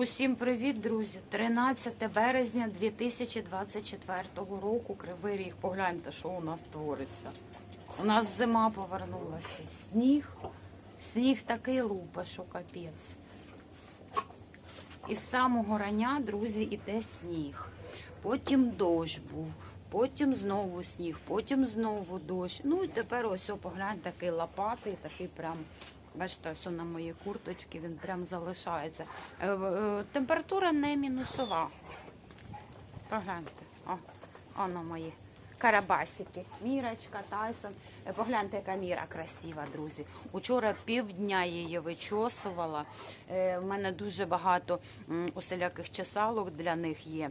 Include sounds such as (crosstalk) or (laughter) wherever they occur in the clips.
Усім привіт, друзі! 13 березня 2024 року. Кривий ріг. Погляньте, що у нас твориться. У нас зима повернулася. Сніг. Сніг такий лупа, що капець. І з самого рання, друзі, іде сніг. Потім дощ був, потім знову сніг, потім знову дощ. Ну і тепер ось о, погляньте, такий лопатий, такий прям. Бачите, ось на моїй курточці він прям залишається. Е, е, Температура не мінусова. Погляньте. О, о на мої карабасики. Мірочка, Тайсон. Е, Погляньте, яка міра красива, друзі. Учора півдня її вичосувала. В мене дуже багато усіляких чесалок для них є.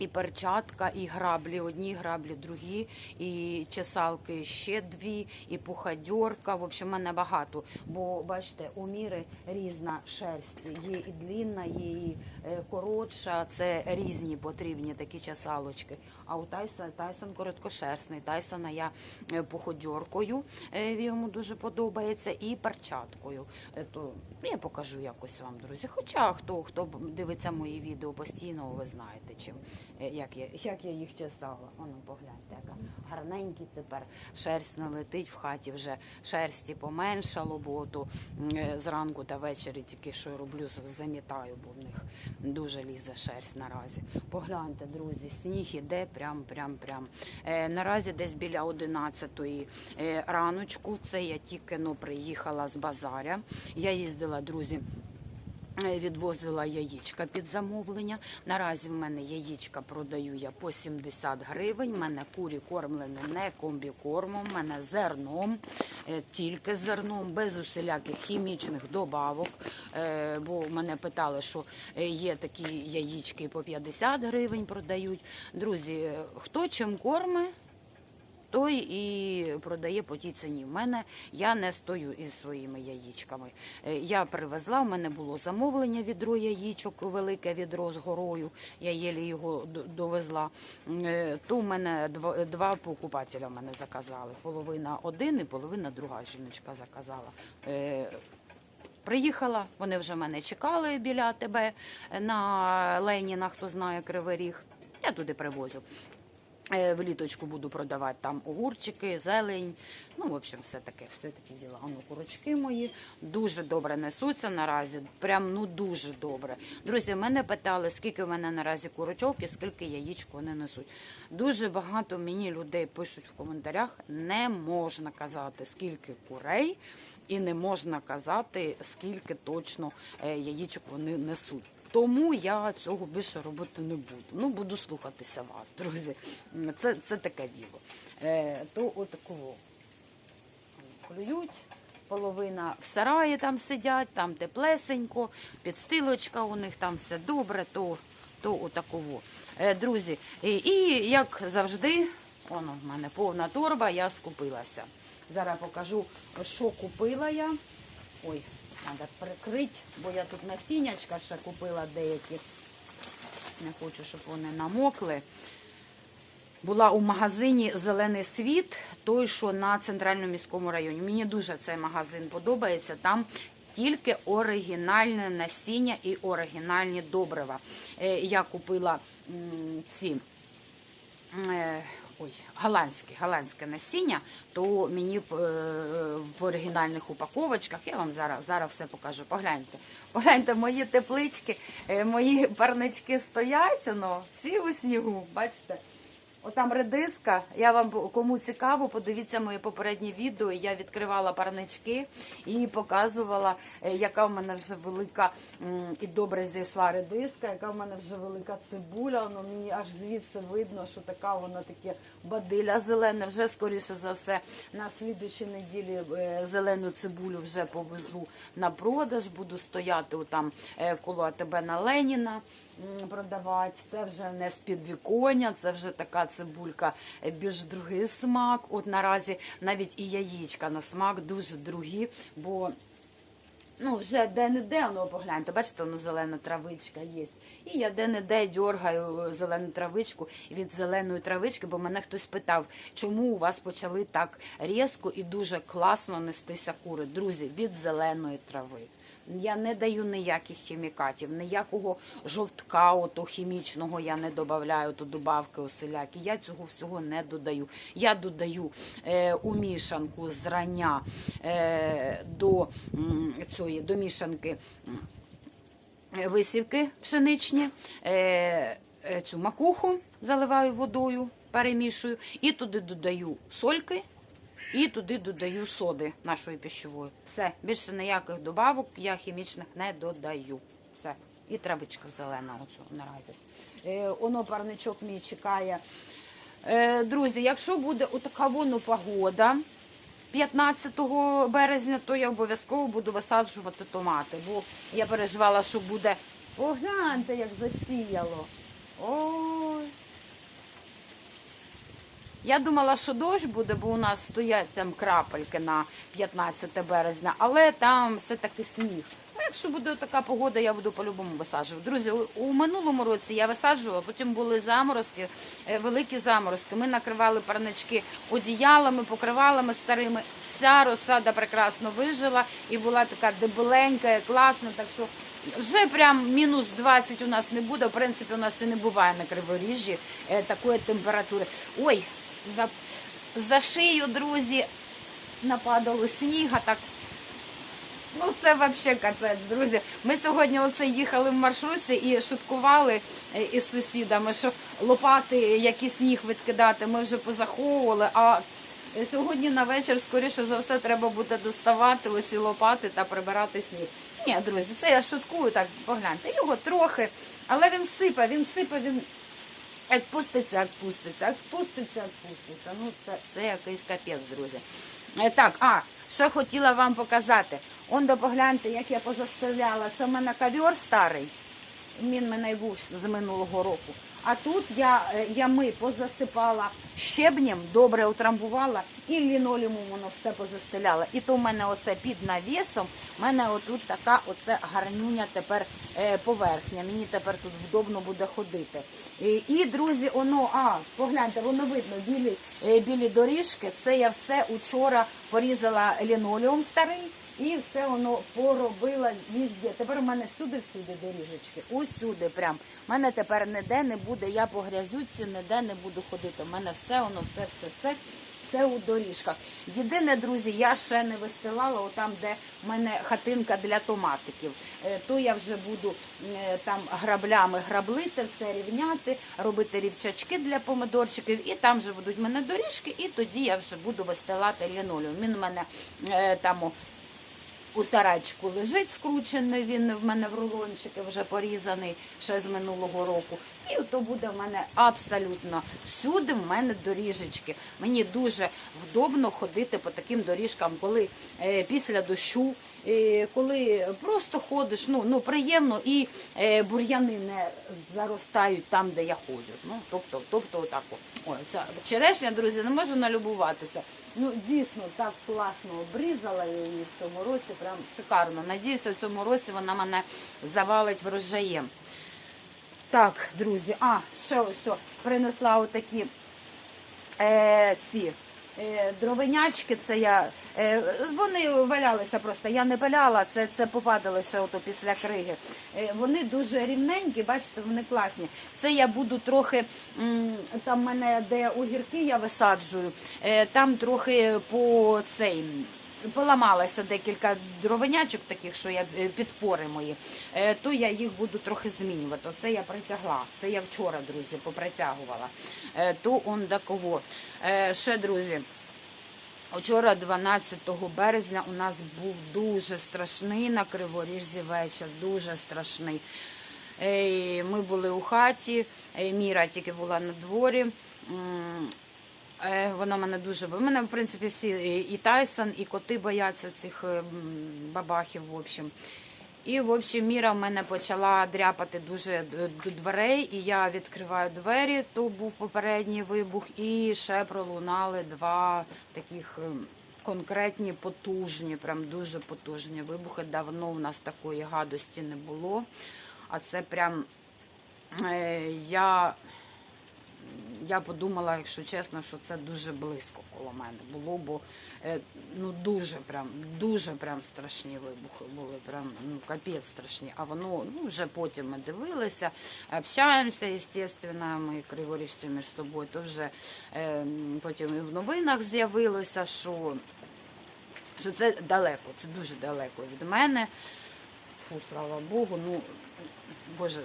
І перчатка, і граблі, одні граблі, другі, і чесалки ще дві, і пухадьорка. В общем, в мене багато. Бо бачите, у міри різна шерсть. Є і длінна, є і е, коротша. Це різні потрібні такі чесалочки. А у Тайсона Тайсон короткошерстний. Тайсона я е, пухадьоркою, е, йому дуже подобається, і перчаткою. То я покажу якось вам, друзі. Хоча хто хто дивиться мої відео постійно, ви знаєте, чим як я як я їх чесала. Воно погляньте, яка гарненькі тепер шерсть не летить в хаті. Вже шерсті поменшало, бо то е, зранку та ввечері тільки що роблю, замітаю, бо в них дуже лізе шерсть наразі. Погляньте, друзі, сніг іде прям, прям, прям. Е, наразі десь біля 11-ї е, раночку. Це я тільки ну, приїхала з базаря. Я їздила, друзі. Е, Відвозила яєчка під замовлення. Наразі в мене яєчка продаю я по 70 гривень. У мене курі кормлені не комбікормом, в мене зерном, е, тільки зерном, без усіляких хімічних добавок. Е, Бо мене питали, що є такі яєчки по 50 гривень продають. Друзі, хто чим корме, той і продає по тій ціні. В мене я не стою із своїми яєчками. Е, Я привезла, в мене було замовлення відро яєчок, велике відро з горою. Я єлі його довезла. Е, То в мене два, два покупателя в мене заказали. Половина один і половина друга жіночка заказала. Е, Приїхала, вони вже мене чекали біля тебе на Леніна, хто знає Кривий Ріг. Я туди привозю. Е, В літочку буду продавати там огурчики, зелень. Ну, в общем, все таке, все такі діла. Ну, курочки мої дуже добре несуться наразі. Прям ну дуже добре. Друзі, мене питали, скільки в мене наразі курочок і скільки яєчок вони несуть. Дуже багато мені людей пишуть в коментарях, не можна казати, скільки курей, і не можна казати, скільки точно е, яєчок вони несуть. Тому я цього більше робити не буду. Ну, буду слухатися вас, друзі. Це, це таке діло. Е, то отакого клюють. Половина в сараї там сидять, там теплесенько, підстилочка у них там все добре, то, то отаково. Е, друзі, і, і як завжди, воно в мене повна торба, я скупилася. Зараз покажу, що купила я. Ой, треба прикрити, бо я тут насіннячка ще купила деякі. Не хочу, щоб вони намокли. Була у магазині Зелений світ, той, що на центральному міському районі. Мені дуже цей магазин подобається. Там тільки оригінальне насіння і оригінальні добрива. Е, Я купила ці. Ой, голландське, голландське насіння, то мені е, в оригінальних упаковочках, я вам зараз, зараз все покажу. Погляньте. Погляньте, мої теплички, е, мої парнички стоять, воно, всі у снігу, бачите? Отам редиска. Я вам кому цікаво, подивіться моє попереднє відео. Я відкривала парнички і показувала, е, яка в мене вже велика і добре зійшла редиска, яка в мене вже велика цибуля. Воно мені аж звідси видно, що така вона таке бадиля зелена. Вже скоріше за все на слідчій неділі е, зелену цибулю вже повезу на продаж. Буду стояти там коло АТБ на Леніна продавати. Це вже не з підвіконня, це вже така цибулька е, більш другий смак. От наразі навіть і яєчка на смак дуже другі, бо Ну, вже де-не-де, воно погляньте, бачите, воно зелена травичка є. І я де-не-де дьоргаю зелену травичку від зеленої травички, бо мене хтось питав, чому у вас почали так різко і дуже класно нестися кури. Друзі, від зеленої трави. Я не даю ніяких хімікатів, ніякого жовтка ото хімічного я не додаю, то добавки усілякі. Я цього всього не додаю. Я додаю е, у мішанку зрання е, до цієї до мішанки висівки пшеничні, е, е, цю макуху заливаю водою, перемішую, і туди додаю сольки, і туди додаю соди нашої пищової. Все, більше ніяких добавок я хімічних не додаю. Все. І травичка зелена оцю наразі. Е, оно парничок мій чекає. Е, друзі, якщо буде отака воно погода 15 березня, то я обов'язково буду висаджувати томати, бо я переживала, що буде. Погляньте, як засіяло. Ой. Я думала, що дощ буде, бо у нас стоять там крапельки на 15 березня, але там все-таки сніг. А якщо буде така погода, я буду по-любому висаджувати. Друзі, у- у минулому році я висаджувала, потім були заморозки, е, великі заморозки. Ми накривали парнички одіялами, покривалами старими. Вся розсада прекрасно вижила і була така дебеленька, класна. Так що вже прям мінус 20 у нас не буде. В принципі, у нас і не буває на криворіжжі е, такої температури. Ой, за, за шию, друзі, нападало сніга. Так Ну, це взагалі капець, друзі. Ми сьогодні оце їхали в маршрутці і шуткували е, із сусідами, що лопати, які сніг відкидати, ми вже позаховували. А сьогодні на вечір, скоріше за все, треба буде доставати оці лопати та прибирати сніг. Ні, друзі, це я шуткую, так погляньте. Його трохи, але він сипе, він сипе, він як пуститься, як пуститься, як пуститься, як. Ну, це, це якийсь капець, друзі. Е, Так, а, що хотіла вам показати. Он до погляньте, як я позаставляла. Це в мене ковер старий. Він мене був з минулого року. А тут я е, ями позасипала щебнем, добре утрамбувала і лінолеумом воно все позастеляла. І то в мене оце під навісом, в мене отут така оце гарнюня тепер е, поверхня. Мені тепер тут вдобно буде ходити. І, і друзі, воно, а, погляньте, воно видно, білі, е, білі доріжки. Це я все учора порізала лінолеум старий. І все воно поробила везде. Тепер у мене всюди-всюди доріжечки. Усюди прям. У мене тепер ніде не буде, я по грязюці ніде не буду ходити. У мене все воно, все, все, все. Це у доріжках. Єдине, друзі, я ще не вистилала, отам, де в мене хатинка для томатиків. Е, То я вже буду е, там граблями граблити, все рівняти, робити рівчачки для помидорчиків, і там вже будуть в мене доріжки, і тоді я вже буду вистилати лінолеум. Він у мене е, там у сарачку лежить скручений, він в мене в рулончики вже порізаний ще з минулого року. І то буде в мене абсолютно всюди в мене доріжечки. Мені дуже вдобно ходити по таким доріжкам, коли е, після дощу, коли просто ходиш, ну, ну приємно і е, бур'яни не заростають там, де я ходжу. Ну, тобто, тобто отак. от. Ой, ця черешня, друзі, не можу налюбуватися. Ну, дійсно, так класно обрізала її в цьому році, прям шикарно. Надіюся, в цьому році вона мене завалить врожаєм. Так, друзі, а, ще ось принесла отакі е, ці е, дровенячки. Це я, е, вони валялися просто. Я не валяла, це, це попадало ще ото після криги. Е, вони дуже рівненькі, бачите, вони класні. Це я буду трохи, там мене де огірки я висаджую, там трохи по цей. Поламалося декілька дровенячок таких, що я е, підпори мої, Е, то я їх буду трохи змінювати. Оце я притягла. Це я вчора, друзі, попритягувала. Е, То он до кого. Ще, друзі, Вчора, 12 березня, у нас був дуже страшний на Криворіжзі вечір, дуже страшний. Ми були у хаті, Міра тільки була на дворі. Е, Вона мене дуже бо мене, в принципі, всі і- і Тайсон, і коти бояться цих е, бабахів, в общем. І, в общем, Міра в мене почала дряпати дуже до дверей, і я відкриваю двері, то був попередній вибух, і ще пролунали два таких ем, конкретні, потужні, прям дуже потужні вибухи. Давно в нас такої гадості не було. А це прям е, я я подумала, якщо чесно, що це дуже близько коло мене було, бо е, ну дуже прям, дуже прям страшні вибухи були, прям ну капець страшні. А воно ну вже потім ми дивилися, общаємося, звісно, ми криворіжці між собою, то вже е, потім і в новинах з'явилося, що, що це далеко, це дуже далеко від мене. Фу, слава Богу, ну Боже,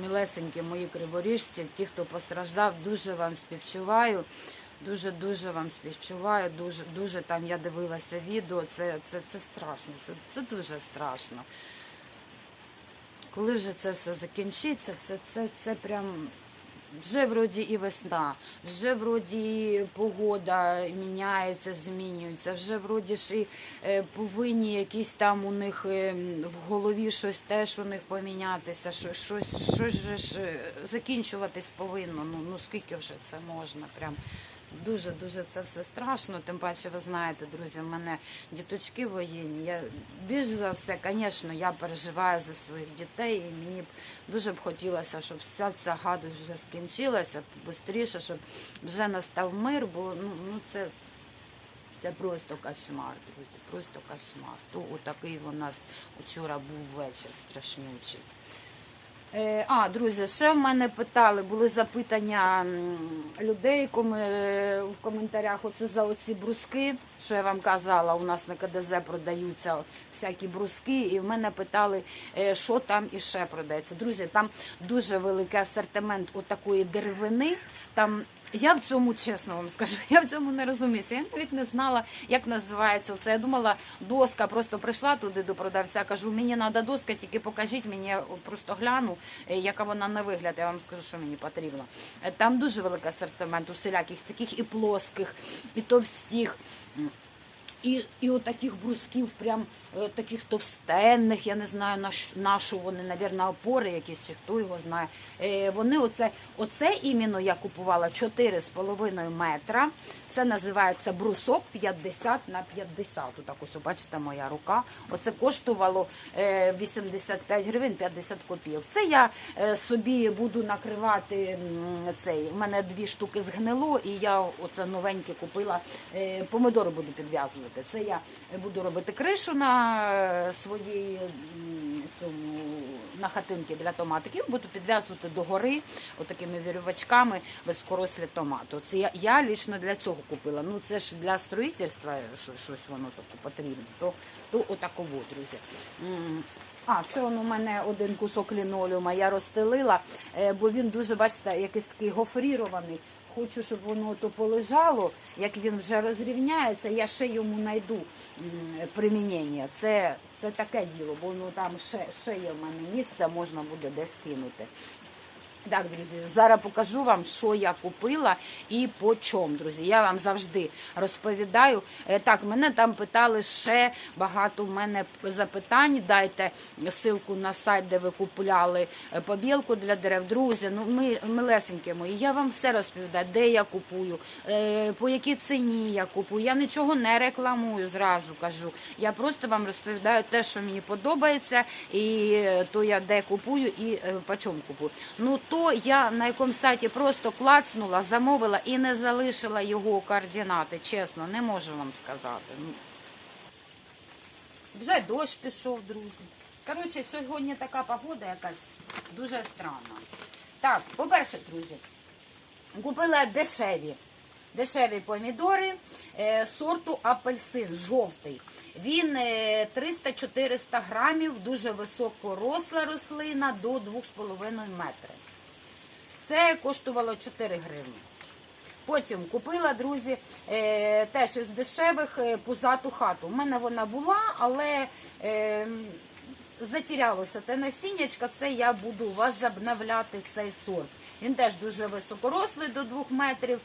милесенькі мої криворіжці, ті, хто постраждав, дуже вам співчуваю. Дуже дуже вам співчуваю. Дуже дуже там я дивилася відео. Це це, це страшно. Це, це дуже страшно. Коли вже це все закінчиться, це, це, це прям вже вроді і весна, вже вроді погода міняється, змінюється, вже вроді ж і е, повинні якісь там у них е, в голові щось теж у них помінятися, що- щось, щось же ж е, закінчуватись повинно. Ну, ну скільки вже це можна? Прям дуже дуже це все страшно. Тим паче, ви знаєте, друзі, в мене діточки воєнні. Я більш за все, звісно, я переживаю за своїх дітей, і мені б дуже б хотілося, щоб вся ця гадость вже скінчилася швидше, щоб вже настав мир, бо ну, ну це. Це просто кошмар, друзі, просто кошмар. То отакий у нас вчора був вечір страшнючий. Е, А, друзі, ще в мене питали, були запитання людей е, в коментарях. Оце за оці бруски, що я вам казала, у нас на КДЗ продаються всякі бруски, і в мене питали, е, що там і ще продається. Друзі, там дуже великий асортимент отакої деревини. Там я в цьому чесно вам скажу, (laughs) я в цьому не розуміюся. Я навіть не знала, як називається це. Я думала, доска просто прийшла туди до продавця. Кажу, мені треба доска, тільки покажіть мені, я просто гляну, е, яка вона на вигляд. Я вам скажу, що мені потрібно. Е, Там дуже великий асортимент усіляких таких і плоских, і товстих. І, і от таких брусків, прям е, таких товстенних, я не знаю на, на що вони, навірно, опори якісь, чи хто його знає. Е, вони оце, оце іменно я купувала 4,5 метра. Це називається брусок 50 на 50. Отак ось, бачите, моя рука. Оце коштувало е, 85 гривень 50 копійок. Це я е, собі буду накривати цей. У мене дві штуки згнило, і я оце новеньке купила. Е, помидори буду підв'язувати. Це я буду робити кришу на е, своїй цьому на хатинки для томатиків. Буду підв'язувати догори отакими вірювачками вискорослі томати. Це я, я лічно для цього купила. Ну це ж для строїтельства що- щось воно таке потрібно. То, то отаково, друзі. А, ще он у мене один кусок лінолеума я розстелила, е, бо він дуже, бачите, якийсь такий гофрірований. Хочу, щоб воно то полежало, як він вже розрівняється, я ще йому знайду примінення. Це, це таке діло, бо ну, там ще, ще є в мене місце, можна буде десь кинути. Так, друзі, зараз покажу вам, що я купила і по чому, друзі. Я вам завжди розповідаю. Е, Так, мене там питали ще багато в мене запитань. Дайте ссылку на сайт, де ви купували е, побілку для дерев. Друзі, ну ми милесенькі мої. Я вам все розповідаю, де я купую, е, по якій ціні я купую. Я нічого не рекламую, зразу кажу. Я просто вам розповідаю те, що мені подобається, і то я де купую і по чому купую. Ну то я на якомусь сайті просто клацнула, замовила і не залишила його координати. Чесно, не можу вам сказати. Ну, вже дощ пішов, друзі. Коротше, сьогодні така погода якась дуже странна. Так, по-перше, друзі, купила дешеві. Дешеві помідори е, сорту апельсин жовтий. Він е, 300-400 грамів, дуже високоросла рослина до 2,5 метри. Це коштувало 4 гривні. Потім купила, друзі, е, теж із дешевих е, пузату хату. У мене вона була, але е, затірялося те насіннячка, це я буду возобновляти цей сорт. Він теж дуже високорослий до 2 метрів,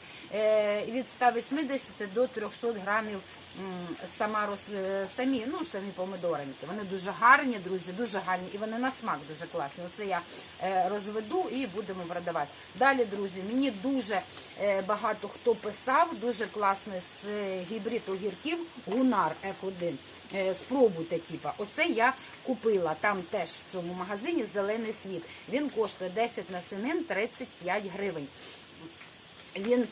від 180 до 300 грамів сама рос- е, самі, ну, самі помидореньки. Вони дуже гарні, друзі, дуже гарні, і вони на смак дуже класні. Оце я е, розведу і будемо продавати. Далі, друзі, мені дуже е, багато хто писав, дуже класний з гібрид огірків Гунар F1. Е, Спробуйте, типа. Оце я купила. Там теж в цьому магазині зелений світ. Він коштує 10 насінин 35 гривень. Він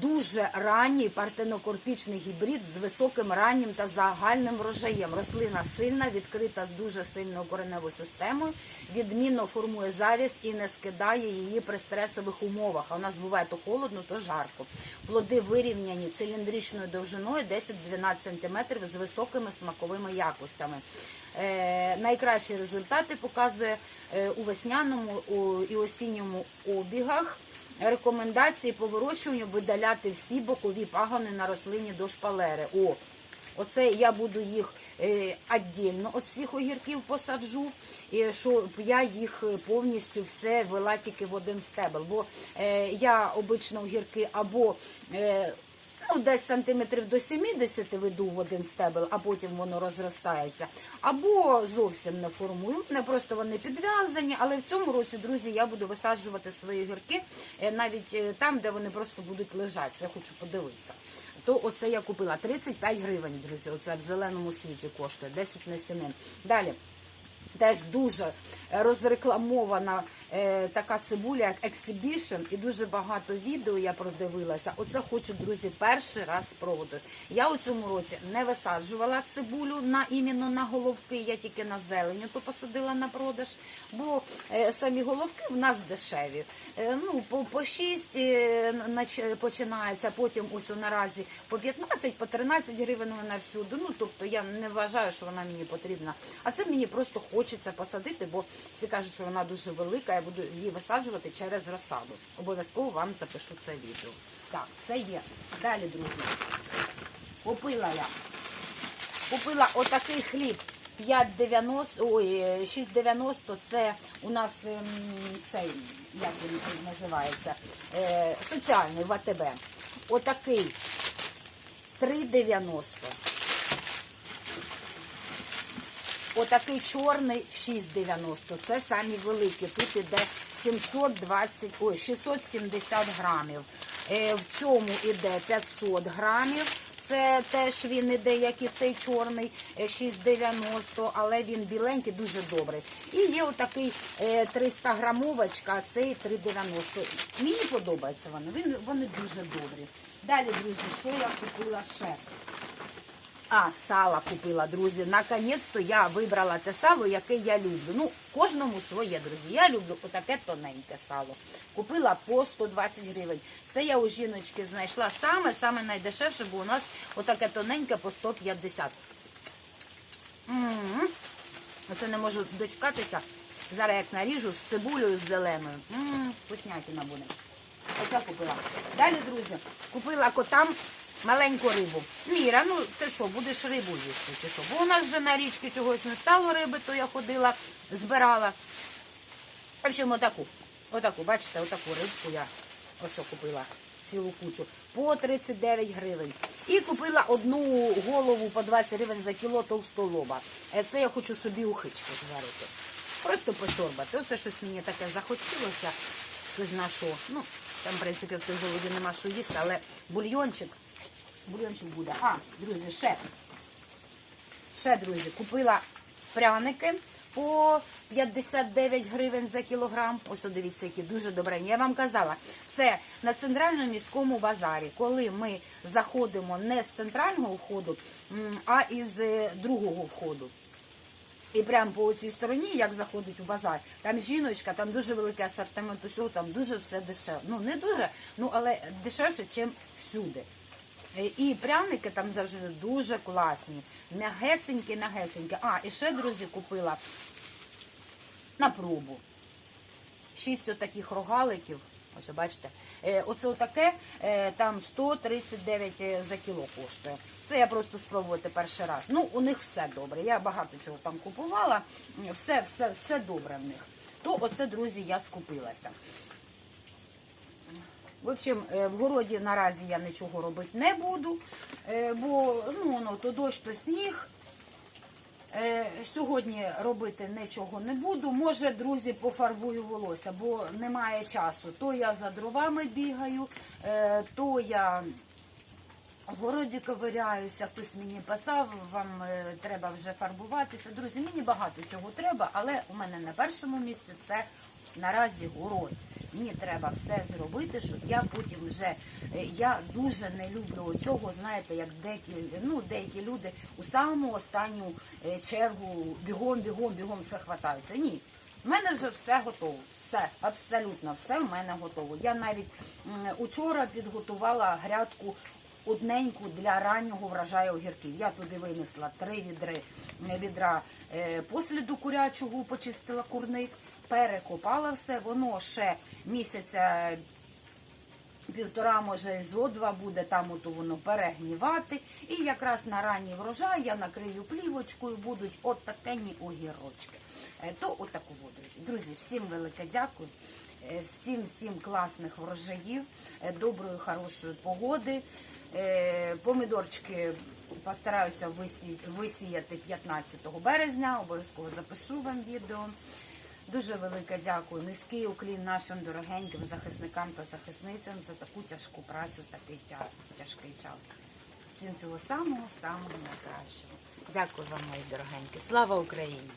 дуже ранній партенокорпічний гібрид з високим раннім та загальним врожаєм. Рослина сильна, відкрита з дуже сильною кореневою системою, відмінно формує завість і не скидає її при стресових умовах. А у нас буває то холодно, то жарко. Плоди вирівняні циліндричною довжиною 10-12 см з високими смаковими якостями. Е, найкращі результати показує е, у весняному і осінньому обігах. Рекомендації по вирощуванню видаляти всі бокові пагони на рослині до шпалери. О, оце я буду їх е, віддільно від всіх огірків посаджу, щоб я їх е, повністю все вела тільки в один стебел. Бо е, я обично огірки або е, ну, десь сантиметрів до 70 веду в один стебел, а потім воно розростається. Або зовсім не формую. Не просто вони підв'язані, але в цьому році, друзі, я буду висаджувати свої огірки е, навіть е, там, де вони просто будуть лежати. Я хочу подивитися. То оце я купила 35 гривень, друзі. Оце в зеленому світі коштує 10 насінин. Далі. Теж дуже розрекламована е, така цибуля, як Exhibition, і дуже багато відео я продивилася. Оце хочу, друзі, перший раз спробувати. Я у цьому році не висаджувала цибулю на іменно на головки, я тільки на зеленю то посадила на продаж, бо е, самі головки в нас дешеві. Е, ну, по, по 6 е, починається, потім ось наразі по 15, по 13 гривень вона всюди. Ну, тобто я не вважаю, що вона мені потрібна. А це мені просто хочеться посадити, бо всі кажуть, що вона дуже велика, я буду її висаджувати через розсаду. Обов'язково вам запишу це відео. Так, це є. Далі, друзі. Купила я. Купила отакий хліб 5,90, ой, е, 6,90, це у нас ем, цей, як він називається, е, соціальний в АТБ. Отакий 3,90. Отакий чорний 6,90. Це самі великі. Тут іде 720, ой, 670 грамів. Е, в цьому іде 500 грамів. Це теж він іде, як і цей чорний е, 6,90, але він біленький, дуже добрий. І є отакий е, 300 грамовочка, а цей 3,90. Мені подобається вони, вони дуже добрі. Далі, друзі, що я купила ще? А, сало купила, друзі. Наконець-то я вибрала те сало, яке я люблю. Ну, кожному своє, друзі. Я люблю отаке тоненьке сало. Купила по 120 гривень. Це я у жіночки знайшла саме, саме найдешевше, бо у нас отаке тоненьке по 150. М-м-м. Оце не можу дочекатися. Зараз як наріжу з цибулею з зеленою. М-м, вкуснятина буде. Оце купила. Далі, друзі, купила котам маленьку рибу. Міра, ну ти що, будеш рибу їсти чи що? Бо у нас вже на річці чогось не стало риби, то я ходила, збирала. В общем, отаку. Отаку, бачите, отаку рибку я ось купила. Цілу кучу. По 39 гривень. І купила одну голову по 20 гривень за кіло товстолоба. Е, Це я хочу собі ухички зварити. Просто посорбати. Оце щось мені таке захотілося. Хтось зна що. Ну, там, в принципі, в той голоді нема що їсти, але бульйончик. Бульйончик буде. А, друзі, ще. Ще, друзі, купила пряники по 59 гривень за кілограм. Ось дивіться, які дуже добрені. Я вам казала, це на центральному міському базарі, коли ми заходимо не з центрального входу, а із е, другого входу. І прямо по цій стороні, як заходить у базар, там жіночка, там дуже великий асортимент усього, там дуже все дешеве. Ну не дуже, ну але дешевше, ніж всюди. Е, І пряники там завжди дуже класні. М'ягесенькі, м'ягесенькі. А, і ще, друзі, купила на пробу. Шість отаких рогаликів. Ось, бачите. Е, Оце отаке, е, там 139 за кіло коштує. Це я просто спробувати перший раз. Ну, у них все добре. Я багато чого там купувала. Все, все, все добре в них. То оце, друзі, я скупилася. В общем, е, в городі наразі я нічого робити не буду, е, бо ну, воно то дощ, то сніг. Е, Сьогодні робити нічого не буду. Може, друзі, пофарбую волосся, бо немає часу. То я за дровами бігаю, то я в городі ковиряюся, хтось мені писав, вам треба вже фарбуватися. Друзі, мені багато чого треба, але у мене на першому місці це наразі город. Мені треба все зробити, щоб я потім вже е, я дуже не люблю цього, знаєте, як деякі, ну, деякі люди у саму останню е, чергу бігом, бігом, бігом все хватаються. Ні. У мене вже все готово. Все, абсолютно все в мене готово. Я навіть учора підготувала грядку одненьку для раннього врожаю огірків. Я туди винесла три відри, відра е, посліду курячого, почистила курник, перекопала все. Воно ще місяця півтора, може, зо два буде там ото воно перегнівати. І якраз на ранній врожай я накрию плівочкою, будуть от такені огірочки. Е, То отаку воду. Друзі, всім велике дякую. Е, Всім всім класних врожаїв, е, доброї, хорошої погоди. Е, Помідорчики постараюся висіяти 15 березня. Обов'язково запишу вам відео. Дуже велике дякую. Низький уклін нашим дорогеньким захисникам та захисницям за таку тяжку працю такий тя- тяжкий час. Всім цього самого самого найкращого. Дякую вам, мої дорогенькі. Слава Україні!